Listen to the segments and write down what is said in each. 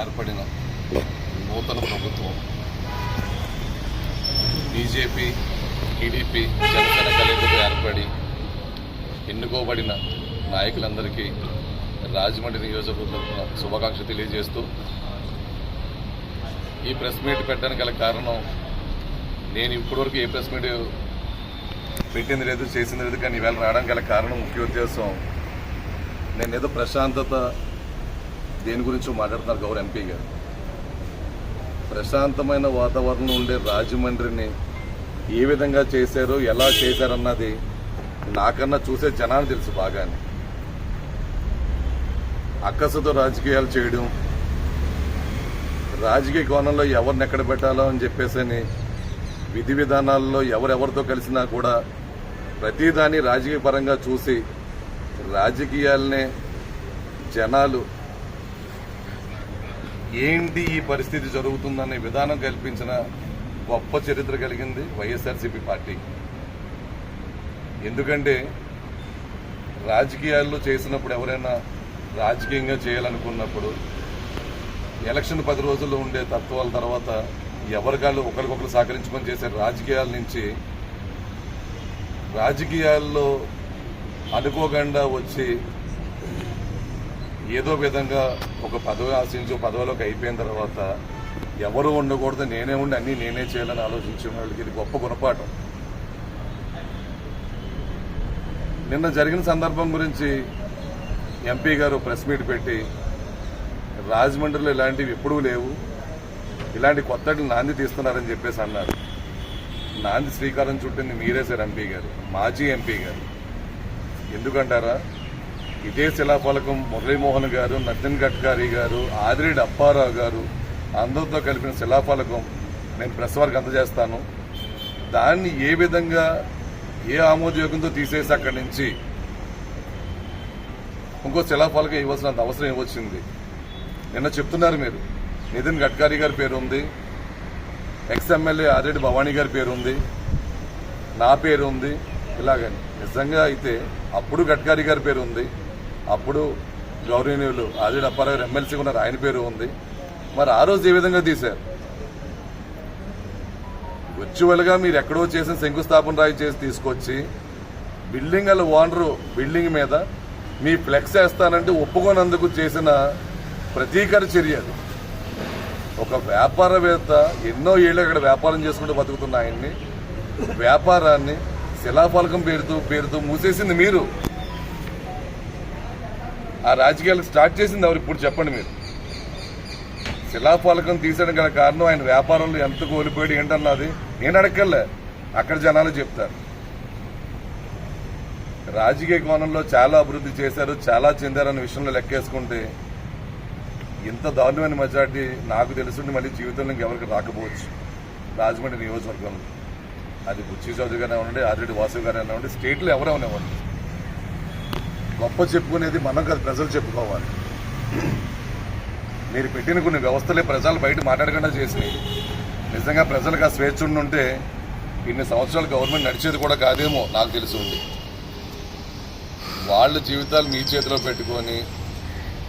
ఏర్పడిన నూతన ప్రభుత్వం. బీజేపీ టీడీపీ జనసేన కలయికతో ఏర్పడి ఎన్నుకోబడిన నాయకులందరికీ రాజమండ్రి నియోజకవర్గం తరఫున శుభాకాంక్షలు తెలియజేస్తూ ఈ ప్రెస్ మీట్ పెట్టడానికి గల కారణం నేను ఇప్పటివరకు ఏ ప్రెస్ మీట్ పెట్టింది లేదు చేసింది లేదు కానీ ఈవేళ రావడానికి గల కారణం ముఖ్య ఉద్దేశం నేను ఏదో ప్రశాంతత దేని గురించో మాట్లాడుతున్నారు గౌరవ ఎంపీ గారు. ప్రశాంతమైన వాతావరణం ఉండే రాజమండ్రిని ఏ విధంగా చేశారో ఎలా చేశారన్నది నాకన్నా చూసే జనాన్ని తెలుసు బాగానే. అక్కసుతో రాజకీయాలు చేయడం రాజకీయ కోణంలో ఎవరిని ఎక్కడ పెట్టాలో అని చెప్పేసి విధి విధానాల్లో ఎవరెవరితో కలిసినా కూడా ప్రతిదాన్ని రాజకీయ పరంగా చూసి రాజకీయాలనే జనాలు ఏంటి ఈ పరిస్థితి జరుగుతుందనే విధానం కల్పించిన గొప్ప చరిత్ర కలిగింది వైఎస్ఆర్సీపీ పార్టీ. ఎందుకంటే రాజకీయాల్లో చేసినప్పుడు ఎవరైనా రాజకీయంగా చేయాలనుకున్నప్పుడు ఎలక్షన్ పది రోజుల్లో ఉండే తత్వాల తర్వాత ఎవరికాళ్ళు ఒకరికొకరు సహకరించుకొని చేసే రాజకీయాల నుంచి రాజకీయాల్లో అనుకోకుండా వచ్చి ఏదో విధంగా ఒక పదవి ఆశించు పదవిలోకి అయిపోయిన తర్వాత ఎవరు ఉండకూడదు నేనే ఉండి అన్నీ నేనే చేయాలని ఆలోచించిన వాళ్ళకి ఇది గొప్ప గుణపాఠం. నిన్న జరిగిన సందర్భం గురించి ఎంపీ గారు ప్రెస్ మీట్ పెట్టి రాజమండ్రిలో ఇలాంటివి ఎప్పుడూ లేవు ఇలాంటి కొత్తటి నాంది తీస్తున్నారని చెప్పేసి అన్నారు. నాంది శ్రీకారం చుట్టింది మీరే సార్ ఎంపీ గారు మాజీ ఎంపీ గారు. ఎందుకంటారా? ఇదే శిలాఫలకం మురళీమోహన్ గారు నతిన్ గడ్కరీ గారు ఆదిరెడ్డి అప్పారావు గారు అందరితో కలిపిన శిలాఫలకం నేను ప్రెస్ వారికి అందజేస్తాను. దాన్ని ఏ విధంగా ఏ ఆమోదయోగంతో తీసేసి అక్కడి నుంచి ఇంకో శిలాఫలకం ఇవ్వాల్సినంత అవసరం ఇవ్వచ్చింది. నిన్న చెప్తున్నారు మీరు. నితిన్ గడ్కరీ గారి పేరు ఉంది. ఎక్స్ ఎమ్మెల్యే ఆదిరెడ్డి భవానీ గారి పేరు ఉంది. నా పేరు ఉంది. ఇలాగని. నిజంగా అయితే అప్పుడు గడ్కరీ గారి పేరు ఉంది. అప్పుడు గౌరవనీయులు ఆదిరెడ్డి అప్పారావు ఎమ్మెల్సీ ఉన్నారు. ఆయన పేరు ఉంది. మరి ఆ రోజు ఏ విధంగా తీశారు? వర్చువల్గా మీరు ఎక్కడో చేసిన శంకుస్థాపన రాయి చేసి తీసుకొచ్చి బిల్డింగ్ అలా ఓనరు బిల్డింగ్ మీద మీ ఫ్లెక్స్ వేస్తానంటే ఒప్పుకోనందుకు చేసిన ప్రతీకార చర్య ఒక వ్యాపారవేత్త ఎన్నో ఏళ్ళు అక్కడ వ్యాపారం చేసుకుంటూ బతుకుతున్న ఆయన్ని వ్యాపారాన్ని శిలాఫలకం పేరుతూ పేరుతూ మూసేసింది మీరు. ఆ రాజకీయాలు స్టార్ట్ చేసింది ఎవరు? ఇప్పుడు చెప్పండి మీరు. శిలాఫలకం తీసడం గల కారణం ఆయన వ్యాపారంలో ఎంత కోల్పోయాడు ఏంటన్నది నేను అడగలే అక్కడ జనాలు చెప్తారు. రాజకీయ కోణంలో చాలా అభివృద్ధి చేశారు చాలా చెందారన్న విషయంలో లెక్కేసుకుంటే ఇంత దారుణమైన మెజార్టీ నాకు తెలుసుండి మళ్ళీ జీవితంలో ఎవరికి రాకపోవచ్చు. రాజమండ్రి నియోజకవర్గంలో. అది బుచ్చి చౌదరి గారు అవ్వండి ఆర్రెడ్డి వాసు గారు అవ్వండి స్టేట్లో ఎవరైనా అవనివ్వండి గొప్ప చెప్పుకునేది మనం కాదు ప్రజలు చెప్పుకోవాలి. మీరు పెట్టిన కొన్ని వ్యవస్థలే ప్రజలు బయట మాట్లాడకుండా చేసినాయి. నిజంగా ప్రజలకు ఆ స్వేచ్ఛ ఉండుంటే ఇన్ని సంవత్సరాలు గవర్నమెంట్ నడిచేది కూడా కాదేమో నాకు తెలిసి ఉంది. వాళ్ళ జీవితాలు మీ చేతిలో పెట్టుకొని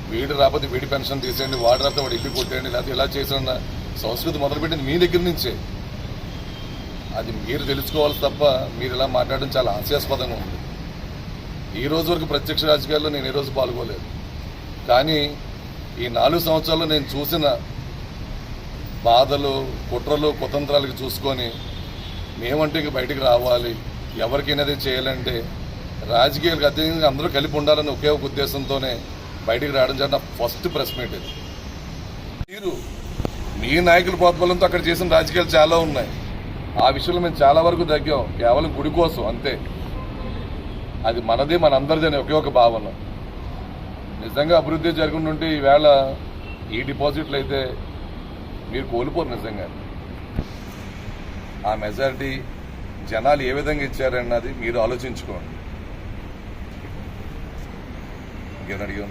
వీడి రాకపోతే వీడి పెన్షన్ తీసేయండి వాడు రాకపోతే వాడు ఇల్లు కొట్టేయండి లేకపోతే ఇలా చేసిన సంస్కృతి మొదలుపెట్టింది మీ దగ్గర నుంచే. అది మీరు తెలుసుకోవాలి తప్ప మీరు ఇలా మాట్లాడడం చాలా హాస్యాస్పదంగా ఉంది. ఈ రోజు వరకు ప్రత్యక్ష రాజకీయాల్లో నేను ఈరోజు పాల్గొలేదు కానీ ఈ నాలుగు సంవత్సరాల్లో నేను చూసిన బాధలు కుట్రలు కుతంత్రాలకు చూసుకొని మేమంటే ఇంక బయటికి రావాలి ఎవరికైనాది చేయాలంటే రాజకీయాలకు అత్యంత అందరూ కలిపి ఉండాలని ఒకే ఒక ఉద్దేశంతోనే బయటికి రావడం జరిగిన ఫస్ట్ ప్రెస్ మీట్ ఇది. మీరు మీ నాయకుల ప్రోత్బలంతో అక్కడ చేసిన రాజకీయాలు చాలా ఉన్నాయి. ఆ విషయంలో మేము చాలా వరకు తగ్గాం. కేవలం గుడి కోసం అంతే. అది మనది మనందరిది అనే ఒకే ఒక భావన. నిజంగా అభివృద్ధి జరుగుతుంటే ఈవేళ ఈ డిపాజిట్లు అయితే మీరు కోల్పోరు నిజంగా. ఆ మెజారిటీ జనాలు ఏ విధంగా ఇచ్చారన్నది మీరు ఆలోచించుకోండి. ఇంకేమైనా అడిగి